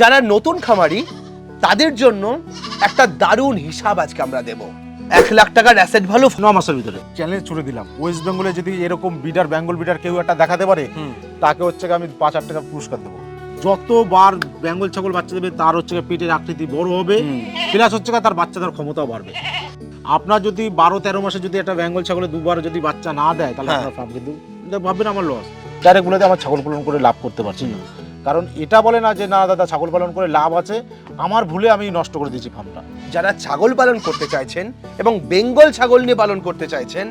যারা নতুন খামারি তাদের জন্য একটা দারুণ হিসাব আজকে আমরা দেব। এক লাখ টাকার অ্যাসেট ভ্যালু ন মাসের ভিতরে। চ্যালেঞ্জ ছুড়ে দিলাম। ওয়েস্ট বেঙ্গলে যদি এরকম বিডার বেঙ্গল বিডার কেউ একটা দেখাতে পারে তাকে হচ্ছে আমি পাঁচ হাজার টাকা পুরস্কার দেবো। যতবার বেঙ্গল ছাগল বাচ্চা দেবে তার হচ্ছে পেটের আকৃতি বড় হবে প্লাস হচ্ছে গিয়ে তার বাচ্চা দেওয়ার ক্ষমতাও বাড়বে। আপনার যদি বারো তেরো মাসে যদি একটা বেঙ্গল ছাগলে দুবার যদি বাচ্চা না দেয় তাহলে হ্যাঁ। আপনার ফার্ম কিন্তু ভাববেন আমার লস ডাইরেক্ট বলে দিয়ে আমার ছাগল পালন করে লাভ করতে পারছি না। কারণ এটা বলে না যে, না, দাদা, ছাগল পালন করে লাভ আছে। আমার ভুলে আমি নষ্ট করে দিয়েছি ফার্মটা। যারা ছাগল পালন করতে চাইছেন এবং বেঙ্গল ছাগল নিয়ে পালন করতে চাইছেন,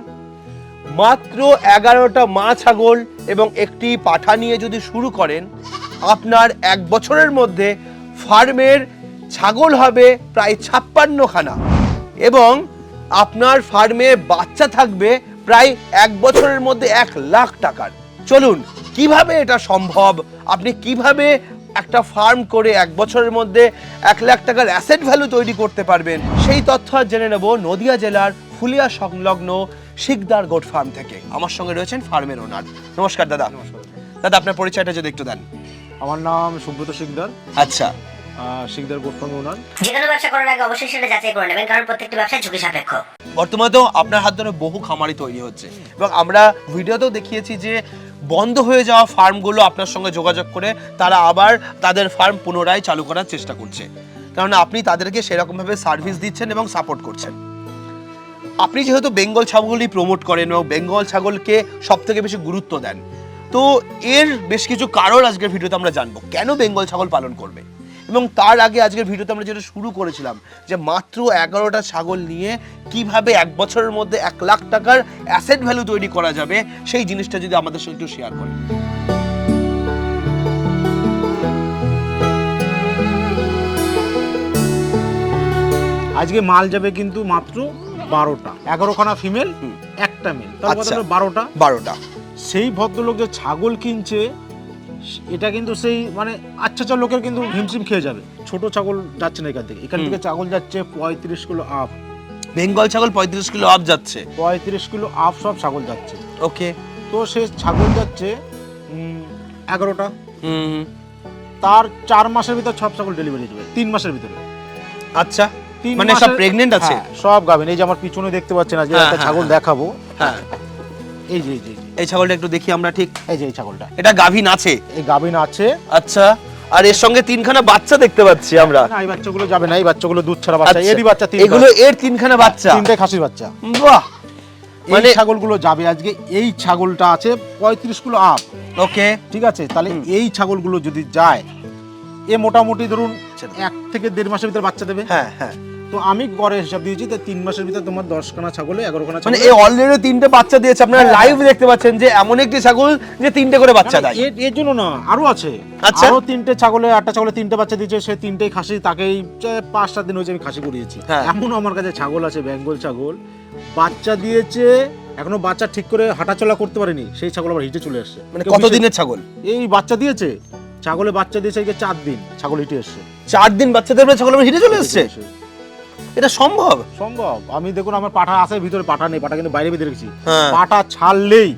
মাত্র এগারোটা মা ছাগল এবং একটি পাঠা নিয়ে যদি শুরু করেন, আপনার এক বছরের মধ্যে ফার্মের ছাগল হবে প্রায় ছাপ্পান্ন খানা এবং আপনার ফার্মে বাচ্চা থাকবে প্রায় এক বছরের মধ্যে এক লাখ টাকার। চলুন কীভাবে এটা সম্ভব? আপনি কীভাবে একটা ফার্ম করে এক বছরের মধ্যে এক লাখ টাকার অ্যাসেট ভ্যালু তৈরি করতে পারবেন? সেই তথ্য জেনে নেব নদিয়া জেলার ফুলিয়া সংলগ্ন শিকদার গোট ফার্ম থেকে। আমার সঙ্গে রয়েছেন ফার্মের ওনার। নমস্কার দাদা। দাদা আপনার পরিচয়টা যদি একটু দেন। আমার নাম সুব্রত শিকদার। আচ্ছা। Sikdar goat farm owner. যে কোনো ব্যবসা করার আগে অবশ্যই সেটা যাচাই করে নেবেন কারণ প্রত্যেকটি ব্যবসায় ঝুঁকি সাপেক্ষ। বর্তমানে তো আপনার হাত ধরে বহু খামারি তৈরি হচ্ছে। এবং আমরা ভিডিওতেও দেখিয়েছি যে বন্ধ হয়ে যাওয়া ফার্মগুলো আপনার সঙ্গে যোগাযোগ করে তারা আবার তাদের ফার্ম পুনরায় চালু করার চেষ্টা করছে। কারণ আপনি তাদেরকে সেরকমভাবে সার্ভিস দিচ্ছেন এবং সাপোর্ট করছেন। আপনি যেহেতু বেঙ্গল ছাগলই প্রমোট করেন এবং বেঙ্গল ছাগলকে সব থেকে বেশি গুরুত্ব দেন, তো এর বেশ কিছু কারণ আজকের ভিডিওতে আমরা জানব। কেন বেঙ্গল ছাগল পালন করবে? এবং তার আগে আজকের ভিডিওতে আমরা যেটা শুরু করেছিলাম যে মাত্র এগারোটা ছাগল নিয়ে কীভাবে এক বছরের মধ্যে এক লাখ টাকার অ্যাসেট ভ্যালু তৈরি করা যাবে সেই জিনিসটা যদি আমাদের সঙ্গে একটু শেয়ার করেন। আজকে মাল যাবে কিন্তু মাত্র বারোটা। এগারোখানা ফিমেল একটা মেল আচ্ছা। তারপর বারোটা। বারোটা। সেই ভদ্রলোক যে ছাগল কিনছে এটা কিন্তু সেই মানে আচ্ছা আচ্ছা লোকের কিন্তু হিমশিম খেয়ে যাবে। ছোট ছাগল যাচ্ছে না এখান থেকে। এখান থেকে ছাগল যাচ্ছে পঁয়ত্রিশ কিলো আপ বেঙ্গল ছাগল পঁয়ত্রিশ কিলো আপ যাচ্ছে। পঁয়ত্রিশ কিলো আপ সব ছাগল যাচ্ছে। ওকে। তো সে ছাগল যাচ্ছে এগারোটা। হুম। তার চার মাসের ভিতর সব ছাগল ডেলিভারি যাবে। তিন মাসের ভিতরে। আচ্ছা। মানে সব প্রেগনেন্ট আছে? হ্যাঁ, সব গাবেন এই যে আমার পিছনে দেখতে পাচ্ছেন যে হ্যাঁ, একটা হ্যাঁ, ছাগল। দেখাবো। হ্যাঁ। এই যে এই যে। এই ছাগলটা একটু দেখি আমরা ঠিক। এই যে এই ছাগলটা। এটা গাভীন আছে এই গাভিন আছে আচ্ছা আর এর সঙ্গে তিনখানা বাচ্চা দেখতে পাচ্ছি আমরা। না এই বাচ্চাগুলো যাবে না এই বাচ্চাগুলো দুধ ছাড়া বাচ্চা আচ্ছা, এরই বাচ্চা তিন এগুলো এর তিনখানা বাচ্চা? তিনটে খাসির বাচ্চা। বাহ! মানে মানে ছাগলগুলো যাবে আজকে এই ছাগলটা আছে পঁয়ত্রিশ কিলো আপ ওকে। ঠিক আছে তাহলে এই ছাগলগুলো যদি যায় এ মোটামুটি ধরুন এক থেকে দেড় মাসের ভিতরে বাচ্চা দেবে। হ্যাঁ হ্যাঁ। তো আমি গড়ে হিসাব দিয়েছি তো তিন মাসের ভিতরে তোমার দশখানা ছাগলে এগারোখানা মানে এই অলরেডি তিনটে বাচ্চা দিয়েছে আপনারা হ্যাঁ, লাইভ দেখতে পাচ্ছেন যে এমন একটি ছাগল যে তিনটে করে বাচ্চা না, না, দেয়। এর জন্য না আরও আছে। আচ্ছা। আরও তিনটে ছাগলে আটটা ছাগলে তিনটে বাচ্চা দিয়েছে সে তিনটেই খাসি তাকেই পাঁচ সাত দিন হয়েছে আমি খাসি করিয়েছি। হ্যাঁ। এমন আমার কাছে ছাগল আছে বেঙ্গল ছাগল। বাচ্চা দিয়েছে এখনও বাচ্চা ঠিক করে হাঁটাচলা করতে পারেনি সেই ছাগল আবার হিটে চলে আসছে মানে কেউ কত দিনের ছাগল? এই বাচ্চা দিয়েছে? ছাগলে বাচ্চা দিয়েছে চার দিন ছাগল হিটে এসছে। চার দিন বাচ্চাদের পরে ছাগল হিটে চলে এসছে। এটা সম্ভব? সম্ভব। আমি দেখুন আমার পাঠা আছে ভিতরে পাঠা নেই পাঠা কিন্তু বাইরে বেঁধে রেখেছি। পাটা পাঠা ছাড়লেই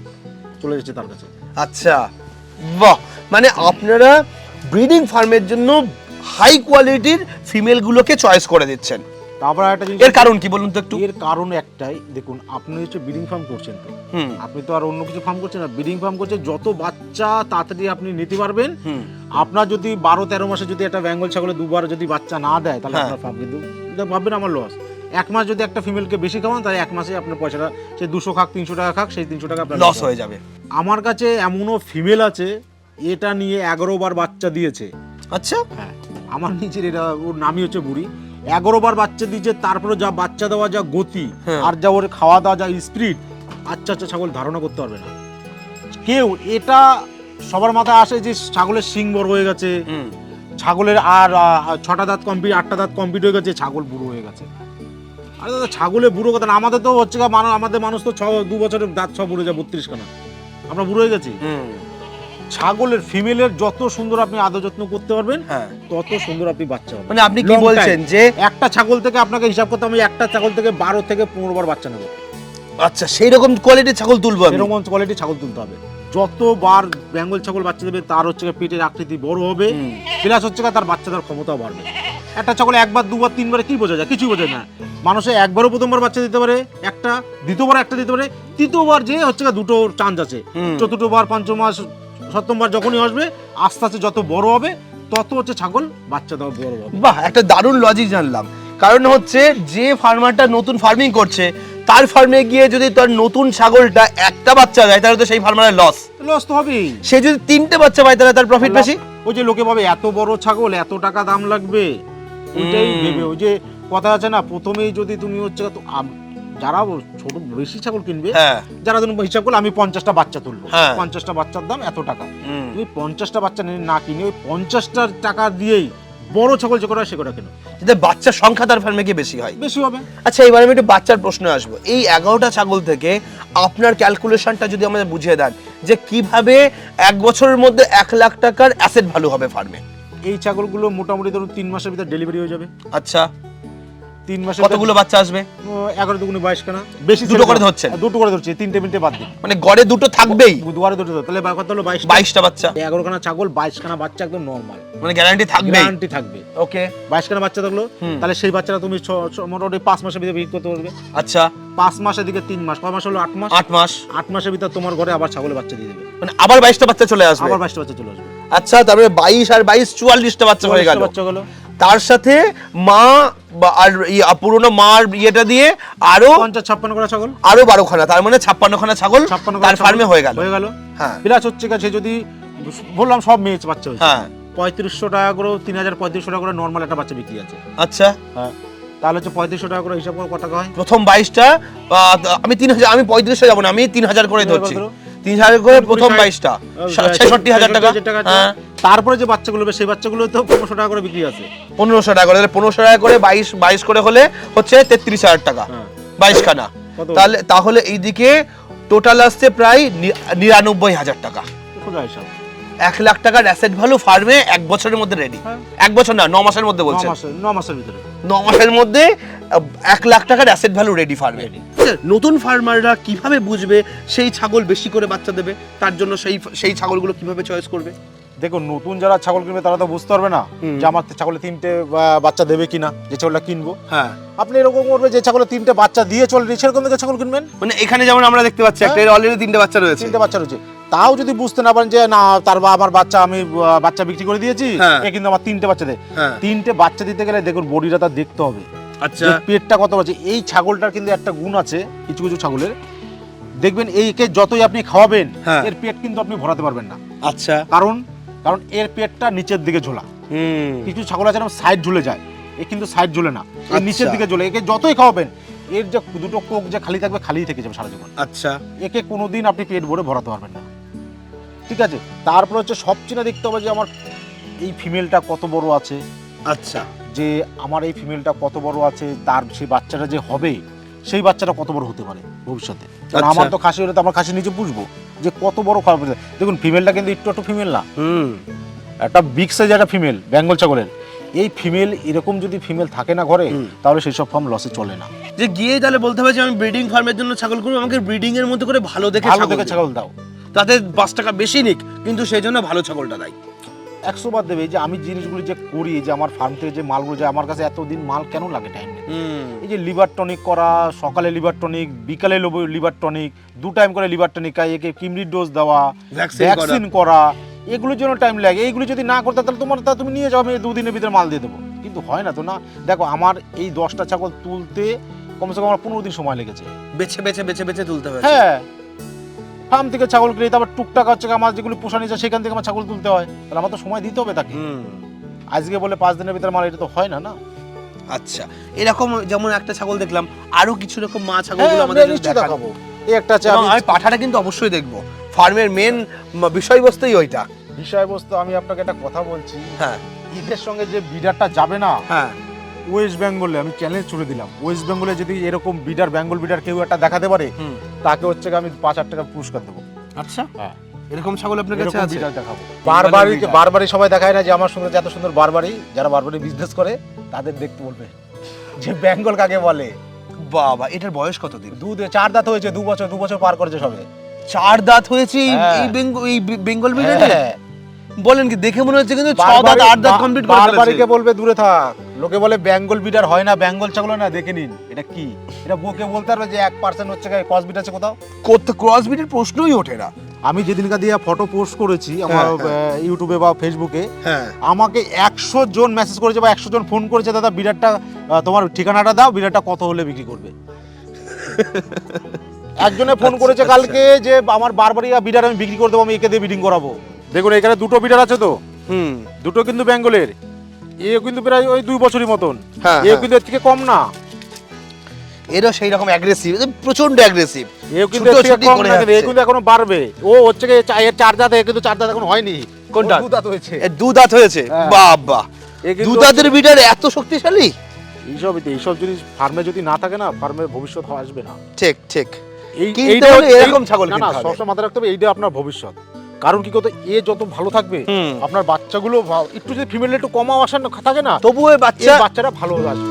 চলে যাচ্ছে তার কাছে। আচ্ছা। বাহ! মানে আপনারা ব্রিডিং ফার্মের জন্য হাই কোয়ালিটির ফিমেলগুলোকে চয়েস করে দিচ্ছেন। তারপর একটা জিনিস এর কারণ কি বলুন তো একটু? এর কারণ একটাই দেখুন আপনি হচ্ছে ব্রিডিং ফার্ম করছেন তো। আপনি তো আর অন্য কিছু ফার্ম করছেন না। ব্রিডিং ফার্ম করছে যত বাচ্চা তাড়াতাড়ি আপনি নিতে পারবেন আপনার যদি বারো তেরো মাসে যদি একটা বেঙ্গল ছাগলে দুবার যদি বাচ্চা না দেয় তাহলে হ্যাঁ। আপনার ফার্ম কিন্তু ভাববেন আমার লস এক মাস যদি একটা ফিমেলকে বেশি খাওয়ান তাহলে এক মাসে আপনার পয়সাটা সে দুশো খাক তিনশো টাকা খাক সেই তিনশো টাকা আপনার লস হয়ে যাবে। আমার কাছে এমনও ফিমেল আছে এটা নিয়ে এগারো বার বাচ্চা দিয়েছে। আচ্ছা। হ্যাঁ আমার নিচের এটা ওর নামই হচ্ছে বুড়ি। এগারো বার বাচ্চা দিয়েছে তারপরে যা বাচ্চা দেওয়া যা গতি হ্যাঁ। আর যা ওর খাওয়া দাওয়া যা স্পিড আচ্ছা আচ্ছা ছাগল ধারণা করতে পারবে না। কেউ এটা সবার মাথায় আসে যে ছাগলের শিং বড় হয়ে গেছে ছাগলের আর ছটা দাঁত কমপ্লিট আটটা দাঁত কমপ্লিট হয়ে গেছে ছাগল বুড়ো হয়ে গেছে। আরে দাদা ছাগলে বুড়ো কথা না আমাদের তো হচ্ছে মানুষ আমাদের মানুষ তো ছ দু বছরের দাঁত ছ বুড়ো যায় বত্রিশ খানা আমরা বুড়ো হয়ে গেছি? ছাগলের ফিমেলের যত সুন্দর আপনি আদর যত্ন করতে পারবেন হ্যাঁ। তত সুন্দর আপনি বাচ্চা পাবেন। মানে আপনি কি বলছেন যে একটা ছাগল থেকে আপনাকে হিসাব করতে হবে একটা ছাগল থেকে বারো থেকে পনেরো বার বাচ্চা নেবে। আচ্ছা সেই রকম কোয়ালিটির ছাগল তুলবো আমি। এরকম কোয়ালিটি ছাগল তুলতে হবে। যতবার বেঙ্গল ছাগল বাচ্চা দেবে তার হচ্ছে পেটের আকৃতি বড় হবে। প্লাস হচ্ছে তার বাচ্চা দেওয়ার ক্ষমতাও বাড়বে। একটা ছাগল একবার দুবার তিনবার কি বোঝা যায়? কিছুই বোঝা যায় না। মানুষে একবারও প্রথমবার বাচ্চা দিতে পারে একটা দ্বিতীয়বার একটা দিতে পারে তৃতীয়বার যে হচ্ছে দুটো চান্স আছে। চতুর্থবার পঞ্চম মাস সপ্তমবার যখনই আসবে আস্তে আস্তে যত বড় হবে তত হচ্ছে ছাগল বাচ্চা দেওয়া বড় হবে। বাহ একটা দারুণ লজিক জানলাম। কারণ হচ্ছে যে ফার্মারটা নতুন ফার্মিং করছে তার ফার্মে গিয়ে যদি তার নতুন ছাগলটা একটা বাচ্চা দেয় তাহলে তো সেই ফার্মারের লস লস তো হবেই। সে যদি তিনটে বাচ্চা পায় তাহলে তার প্রফিট বেশি? ওই যে লোকে ভাবে এত বড় ছাগল এত টাকা দাম লাগবে? ওইটাই। ভেবে ওই যে কথা আছে না প্রথমেই যদি তুমি হচ্ছে যারা ছোট বেশি ছাগল কিনবে হ্যাঁ। যারা তুমি হিসাব করলে আমি পঞ্চাশটা বাচ্চা তুলবো। হ্যাঁ। পঞ্চাশটা বাচ্চার দাম এত টাকা। তুমি পঞ্চাশটা বাচ্চা না কিনে ওই পঞ্চাশটার টাকা দিয়েই বড় ছাগল যে করা সে করা কেন? যাতে বাচ্চার সংখ্যা তার ফার্মে গিয়ে বেশি হয়। বেশি হবে। আচ্ছা এবার আমি একটু বাচ্চার প্রশ্নে আসব। এই এগারোটা ছাগল থেকে আপনার ক্যালকুলেশনটা যদি আমাদের বুঝিয়ে দেন যে কীভাবে এক বছরের মধ্যে এক লাখ টাকার অ্যাসেট ভালো হবে ফার্মে এই ছাগলগুলো মোটামুটি ধরুন তিন মাসের ভিতরে ডেলিভারি হয়ে যাবে। আচ্ছা। তিন মাসের কতগুলো বাচ্চা আসবে? এগারো দুগুনি বাইশ খানা। বেশি দুটো করে দাও। ধরছেন? দুটো করে ধরছি তিনটে মিনিটে বাদ দিন। মানে গড়ে দুটো থাকবেই। দুয়ারে দুটো তাহলে কত হলো বাইশ বাইশটা বাচ্চা। এগারো খানা ছাগল বাইশ খানা বাচ্চা একদম নর্মাল মানে গ্যারান্টি থাকবেই। গ্যারান্টি থাকবে। ওকে বাইশ খানা বাচ্চা থাকল তাহলে সেই বাচ্চাটা তুমি মোটামুটি পাঁচ মাসের ভিতরে বিক্রি করতে পারবে। আচ্ছা। পাঁচ মাসের দিকে তিন মাস কয় মাস হলো আট মাস। আট মাস। আট মাসের ভিতরে তোমার ঘরে আবার ছাগলের বাচ্চা দিয়ে দেবে। মানে আবার বাইশটা বাচ্চা চলে আসবে? আবার বাইশটা বাচ্চা চলে আসবে। আচ্ছা তারপরে বাইশ আর বাইশ চুয়াল্লিশটা বাচ্চা হয়ে গেল। বাচ্চা গেলো তার সাথে মা আর পুরোনো মার ইয়েটা দিয়ে আরও পঞ্চাশ ছাপ্পান্ন করে ছাগল। আরও বারো খানা তার মানে ছাপ্পান্ন খানা ছাগল তার ফার্মে হয়ে গেল। হয়ে গেল। হ্যাঁ। প্লাস হচ্ছে কাছে যদি বললাম সব মেয়ে বাচ্চা হয়েছে। হ্যাঁ। পঁয়ত্রিশশো টাকা করে তিন হাজার পঁয়ত্রিশশো টাকা করে নর্মাল একটা বাচ্চা বিক্রি আছে। আচ্ছা। হ্যাঁ। তাহলে হচ্ছে পঁয়ত্রিশশো টাকা করে হিসাব করে কত টাকা হয়? প্রথম বাইশটা আমি তিন হাজার আমি পঁয়ত্রিশে যাব না আমি তিন হাজার করে ধরছি। তিন হাজার করে প্রথম। বাইশটা ছেষট্টি হাজার টাকা। হ্যাঁ। তারপরে যে বাচ্চাগুলো হবে সেই বাচ্চাগুলো তো পনেরোশো টাকা করে বিক্রি আছে। পনেরোশো টাকা করে তাহলে পনেরোশো টাকা করে বাইশ বাইশ করে হলে হচ্ছে তেত্রিশ হাজার টাকা হ্যাঁ। বাইশ খানা? তাহলে তাহলে এইদিকে টোটাল আসছে প্রায় নিরানব্বই হাজার টাকা। এক লাখ টাকার অ্যাসেট ভ্যালু ফার্মে এক বছরের মধ্যে রেডি হ্যাঁ। এক বছর না ন মাসের মধ্যে বলছে ন মাসের ভিতরে। ন মাসের মধ্যে এক লাখ টাকার অ্যাসেট ভ্যালু রেডি ফার্মে নতুন ফার্মাররা কীভাবে বুঝবে সেই ছাগল বেশি করে বাচ্চা দেবে? তার জন্য সেই সেই ছাগলগুলো কীভাবে চয়েস করবে? দেখো নতুন যারা ছাগল কিনবে তারা তো বুঝতে পারবে না যে আমার ছাগলে তিনটে বাচ্চা দেবে কিনা যে ছাগলটা কিনবো। হ্যাঁ। আপনি এরকম করবে যে ছাগলে তিনটে বাচ্চা দিয়ে চলবে সেরকম দেখে ছাগল কিনবেন? মানে এখানে যেমন আমরা দেখতে পাচ্ছি একটা অলরেডি তিনটে বাচ্চা রয়েছে। তিনটে বাচ্চা রয়েছে। তাও যদি বুঝতে না পারেন যে না তার বা আমার বাচ্চা আমি বাচ্চা বিক্রি করে দিয়েছি হ্যাঁ। এ কিন্তু আমার তিনটে বাচ্চা দেয় হ্যাঁ। তিনটে বাচ্চা দিতে গেলে দেখুন বডিটা তার দেখতে হবে। আচ্ছা। পেটটা কত আছে এই ছাগলটার কিন্তু একটা গুণ আছে কিছু কিছু ছাগলের। দেখবেন এইকে যতই আপনি খাওয়াবেন হ্যাঁ। এর পেট কিন্তু আপনি ভরাতে পারবেন না। আচ্ছা। কারণ কারণ এর পেটটা নিচের দিকে ঝোলা। কিছু ছাগল আছে সাইড ঝুলে যায়। এ কিন্তু সাইড ঝুলে না। আচ্ছা। নিচের দিকে ঝোলে। একে যতই খাওয়াবেন এর যে দুটো কোক যে খালি থাকবে খালি থেকে যাবে সারা জীবন। আচ্ছা। একে কোনোদিন আপনি পেট ভরে ভরাতে পারবেন না। ঠিক আছে? তারপর হচ্ছে সবচেয়ে দেখতে হবে যে আমার এই ফিমেলটা কত বড় আছে। আচ্ছা। যে আমার এই ফিমেলটা কত বড় আছে তার সেই বাচ্চাটা যে হবে সেই বাচ্চাটা কত বড় হতে পারে ভবিষ্যতে। আচ্ছা। আমার তো খাসি হলে তো আমার খাসি নিচে পুষবো। যে কত বড় খারাপ। দেখুন ফিমেলটা কিন্তু একটু একটু ফিমেল না। হুম। একটা বিগ সাইজ একটা ফিমেল বেঙ্গল ছাগলের এই ফিমেল এরকম যদি ফিমেল থাকে না ঘরে তাহলে সেই সব ফার্ম লসে চলে না। যে গিয়ে তাহলে বলতে হবে যে আমি ব্রিডিং ফার্মের জন্য ছাগল করব আমাকে ব্রিডিং এর মতো করে ভালো দেখে ভালো ছাগল দেখে ছাগল দাও। তাতে পাঁচ টাকা বেশি নিক কিন্তু সেই জন্য ভালো ছাগলটা দেয়। একশো বার দেবে যে আমি জিনিসগুলি যে করি যে আমার ফার্ম থেকে যে মালগুলো যায় আমার কাছে এতদিন মাল কেন লাগে টাইম এই যে লিভার টনিক করা সকালে লিভার টনিক বিকালে লিভার টনিক দু টাইম করে লিভার টনিক খাই একে কিমরির ডোজ দেওয়া ভ্যাকসিন করা। এগুলোর জন্য টাইম লাগে। এইগুলো যদি না করতে তাহলে তোমার তা তুমি নিয়ে যাও আমি দুদিনের ভিতরে মাল দিয়ে দেবো। কিন্তু হয় না তো না। দেখো আমার এই দশটা ছাগল তুলতে কমসে কম আমার পনেরো দিন সময় লেগেছে। বেছে বেছে বেছে বেছে তুলতে হবে হ্যাঁ। ফার্ম থেকে ছাগল কিনে তারপর টুকটাক হচ্ছে আমার যেগুলো পোষা যায় সেখান থেকে আমার ছাগল তুলতে হয়। তাহলে আমার তো সময় দিতে হবে তাকে। আজকে বলে পাঁচ দিনের ভিতরে মাল এটা তো হয় না না? আচ্ছা এরকম যেমন একটা ছাগল দেখলাম আরও কিছু রকম মা ছাগল হ্যাঁ, আমাদের আমরা দেখাবো। এই একটা আছে আমি আমি পাঠাটা কিন্তু অবশ্যই দেখব। ফার্মের মেন বিষয়বস্তুই ওইটা। বিষয়বস্তু আমি আপনাকে একটা কথা বলছি। হ্যাঁ। ঈদের সঙ্গে যে বিডারটা যাবে না হ্যাঁ। ওয়েস্ট বেঙ্গলে আমি চ্যালেঞ্জ ছুড়ে দিলাম। ওয়েস্ট বেঙ্গলে যদি এরকম বিডার বেঙ্গল বিডার কেউ একটা দেখাতে পারে তাকে হচ্ছে আমি পাঁচ হাজার টাকা পুরস্কার দেবো। আচ্ছা। হ্যাঁ। এরকম ছাগল আপনার কাছে আছে? দেখাবো। বারবারই বারবারই সবাই দেখায় না যে আমার এত সুন্দর বারবারই যারা বারবারই বিজনেস করে তাদের দেখতে বলবে। যে বেঙ্গল কাকে বলে? বাবা এটার বয়স কতদিন? দু চার দাঁত হয়েছে দু বছর দু বছর পার করেছে সবে। চার দাঁত হয়েছে এই- হ্যাঁ। বেঙ্গল এই বেঙ্গল হ্যাঁ। বলেন কি দেখে মনে হচ্ছে কিন্তু ছ দাঁত আট দাঁত কমপ্লিট করে বারবারই কে বলবে দূরে থাক। লোকে বলে বেঙ্গল বিটার হয় না বেঙ্গল ছাগল হয় না দেখে নিন। এটা কি? এটা বকে বলতে পারবে যে এক পার্সেন্ট হচ্ছে ক্রস বিট আছে কোথাও? ক্রস বিটের প্রশ্নই ওঠে না। আমি যেদিনকা দিয়ে ফটো পোস্ট করেছি আমার হ্যাঁ, হ্যাঁ। আহ, ইউটিউবে বা ফেসবুকে হ্যাঁ। আমাকে একশো জন মেসেজ করেছে বা একশো জন ফোন করেছে দাদা বিরাটটা তোমার ঠিকানাটা দাও বিরাটটা কত হলে বিক্রি করবে? একজনে ফোন আচ্ছা, করেছে আচ্ছা। কালকে যে আমার বারবারই বিরাট আমি বিক্রি করে দেবো আমি একে দিয়ে বিডিং করাবো। দেখুন এখানে দুটো বিডার আছে তো? হুম। দুটো কিন্তু বেঙ্গলের। এ কিন্তু প্রায় ওই দুই মতন। হ্যাঁ, এ হ্যাঁ। কিন্তু এর থেকে কম না। এরও সেই রকম অ্যাগ্রেসিভ প্রচণ্ড অ্যাগ্রেসিভ কিন্তু এর থেকে কম না কিন্তু এ কিন্তু এখনও বাড়বে। ও হচ্ছে কি চা- এর চার দাঁত এ কিন্তু চার দাঁত এখন হয়নি। কোনটা? দু দাঁত হয়েছে। দু দাঁত হয়েছে। হ্যাঁ। বাবা এ কিন্তু দু দাঁতের বিটার এত শক্তিশালী? এইসব এইসব জিনিস ফার্মে যদি না থাকে না ফার্মের ভবিষ্যৎ আসবে না। ঠিক ঠিক। এই কিনতে এইটা হলে হচ্ছে- এরকম ছাগল না না কিনতে হবে। সবসময় মাথায় রাখতে হবে এইটা আপনার ভবিষ্যৎ। কারণ কি করতে এ যত ভালো থাকবে। আপনার বাচ্চাগুলো একটু যদি ফিমেল একটু কমা আসার থাকে না তবুও এই বাচ্চা বাচ্চাটা ভালো আসবে।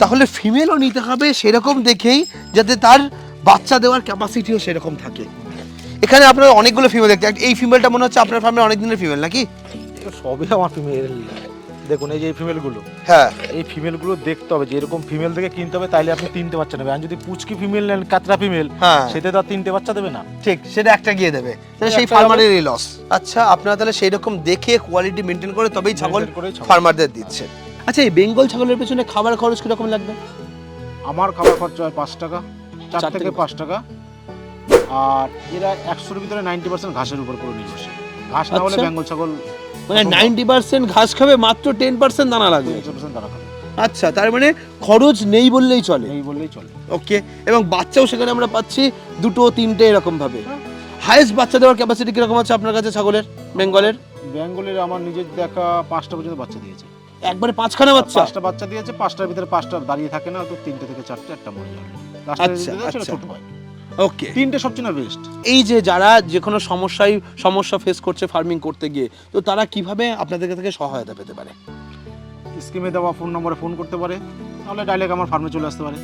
তাহলে ফিমেলও নিতে হবে সেরকম দেখেই যাতে তার বাচ্চা দেওয়ার ক্যাপাসিটিও সেরকম থাকে। এখানে আপনার অনেকগুলো ফিমেল দেখতে এই ফিমেলটা মনে হচ্ছে আপনার ফার্মে অনেক দিনের ফিমেল নাকি? সবই আমার ফিমেল দেখুন এই যে এই ফিমেলগুলো হ্যাঁ। এই ফিমেলগুলো দেখতে হবে যে এরকম ফিমেল থেকে কিনতে হবে তাইলে আপনি তিনটে বাচ্চা নেবেন। আর যদি পুচকি ফিমেল নেন কাতরা ফিমেল হ্যাঁ। সেটা তো আর তিনটে বাচ্চা দেবে না। ঠিক সেটা একটা গিয়ে দেবে। তাহলে সেই একটা ফার্মারেরই লস আচ্ছা আপনারা তাহলে সেই রকম দেখে কোয়ালিটি মেনটেন করে তবেই ছাগল। ফার্মারদের দিচ্ছে। আচ্ছা এই বেঙ্গল ছাগলের পেছনে খাবার খরচ কীরকম লাগবে? আমার খাবার খরচা হয় পাঁচ টাকা চার থেকে পাঁচ টাকা। আর এরা একশোর ভিতরে নাইনটি পার্সেন্ট ঘাসের উপর করে নির্ভরশীল। ঘাস না হলে আচ্ছা। বেঙ্গল ছাগল মানে নাইনটি পার্সেন্ট ঘাস খাবে মাত্র টেন পার্সেন্ট দানা লাগবে। তারা খাবে। আচ্ছা তার মানে খরচ নেই বললেই চলে। এই বললেই চলে। ওকে এবং বাচ্চাও সেখানে আমরা পাচ্ছি দুটো তিনটে এরকম ভাবে হাইয়েস্ট বাচ্চা দেওয়ার ক্যাপাসিটি কীরকম আছে আপনার কাছে ছাগলের বেঙ্গলের? বেঙ্গলের আমার নিজের দেখা পাঁচটা পর্যন্ত বাচ্চা দিয়েছে। একবারে পাঁচখানা বাচ্চা? পাঁচটা বাচ্চা দিয়েছে পাঁচটার ভিতরে পাঁচটা দাঁড়িয়ে থাকে না তো তিনটে থেকে চারটে একটা মরে যাবে। আচ্ছা, আচ্ছা। ওকে তিনটে সবচেয়ে না বেস্ট এই যে যারা যে কোনো সমস্যায় সমস্যা ফেস করছে ফার্মিং করতে গিয়ে তো তারা কীভাবে আপনাদের কাছ থেকে সহায়তা পেতে পারে? স্কিমে দেওয়া ফোন নম্বরে ফোন করতে পারে তাহলে ডাইরেক্ট আমার ফার্মে চলে আসতে পারে।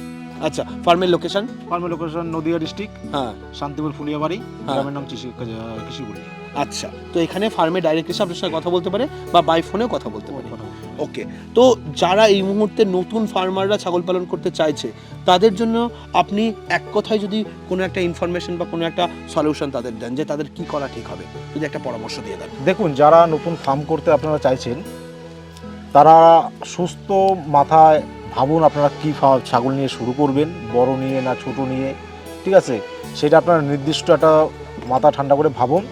আচ্ছা ফার্মের লোকেশন ফার্মের লোকেশন নদিয়া ডিস্ট্রিক্ট হ্যাঁ। শান্তিপুর ফুলিয়াবাড়ি হ্যাঁ। গ্রামের নাম কৃষি কৃষিগুলি আচ্ছা তো এখানে ফার্মে ডাইরেক্ট এসে আপনার সঙ্গে কথা বলতে পারে বা বাই ফোনেও কথা বলতে পারে। ওকে তো যারা এই মুহূর্তে নতুন ফার্মাররা ছাগল পালন করতে চাইছে, তাদের জন্য আপনি এক কথায় যদি কোনো একটা ইনফরমেশন বা কোনো একটা সলিউশন তাদের দেন যে তাদের কি করা ঠিক হবে, যদি একটা পরামর্শ দিয়ে দেন। দেখুন, যারা নতুন ফার্ম করতে আপনারা চাইছেন, তারা সুস্থ মাথায় ভাবুন আপনারা কী ছাগল নিয়ে শুরু করবেন, বড় নিয়ে না ছোট নিয়ে, ঠিক আছে? সেটা আপনার নির্দিষ্ট একটা মাথা ঠান্ডা করে ভাবুন।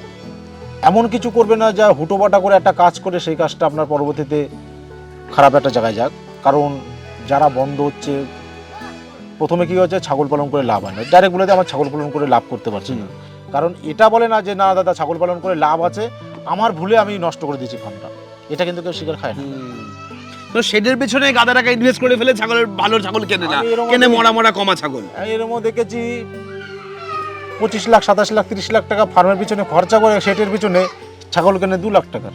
এমন কিছু করবে না যা হুটোপাটা করে একটা কাজ করে সেই কাজটা আপনার পরবর্তীতে খারাপ একটা জায়গায় যাক। কারণ যারা বন্ধ হচ্ছে প্রথমে কি হচ্ছে ছাগল পালন করে লাভ হয় না। ডাইরেক্ট বলে আমার ছাগল পালন করে লাভ করতে পারছি না। কারণ এটা বলে না যে না দাদা ছাগল পালন করে লাভ আছে। আমার ভুলে আমি নষ্ট করে দিয়েছি ফার্মটা এটা কিন্তু কেউ শিকার খায় না। তো শেডের পেছনে গাদা টাকা ইনভেস্ট করে ফেলে ছাগলের ভালো ছাগল কেনে না। এরকম কেনে মরা মরা কমা ছাগল। আমি এরকমও দেখেছি পঁচিশ লাখ সাতাশ লাখ তিরিশ লাখ টাকা ফার্মের পিছনে খরচা করে সেটের পিছনে ছাগল কেনে দু লাখ টাকার।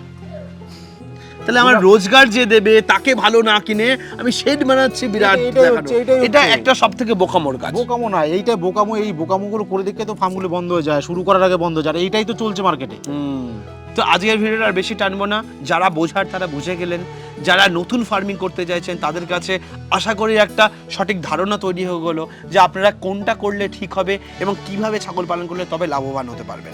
তাহলে আমার রোজগার যে দেবে তাকে ভালো না কিনে আমি শেড বানাচ্ছি বিরাট এটা একটা সব থেকে বোকামোর কাজ। বোকামো না এইটাই বোকামো এই বোকামোগুলো করে দেখে তো ফার্মগুলো বন্ধ হয়ে যায় শুরু করার আগে বন্ধ হয়ে যায় এইটাই তো চলছে মার্কেটে তো আজকের ভিডিওটা আর বেশি টানবো না। যারা বোঝার তারা বুঝে গেলেন। যারা নতুন ফার্মিং করতে চাইছেন তাদের কাছে আশা করি একটা সঠিক ধারণা তৈরি হয়ে গেলো যে আপনারা কোনটা করলে ঠিক হবে এবং কীভাবে ছাগল পালন করলে তবে লাভবান হতে পারবেন।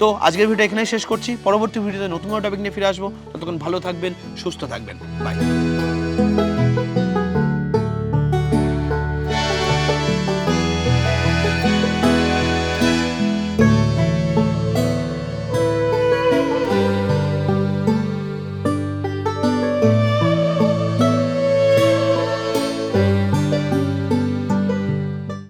তো আজকের ভিডিও এখানেই শেষ করছি। পরবর্তী ভিডিওতে নতুন টপিক নিয়ে ফিরে আসব। ততক্ষণ ভালো থাকবেন, সুস্থ থাকবেন। বাই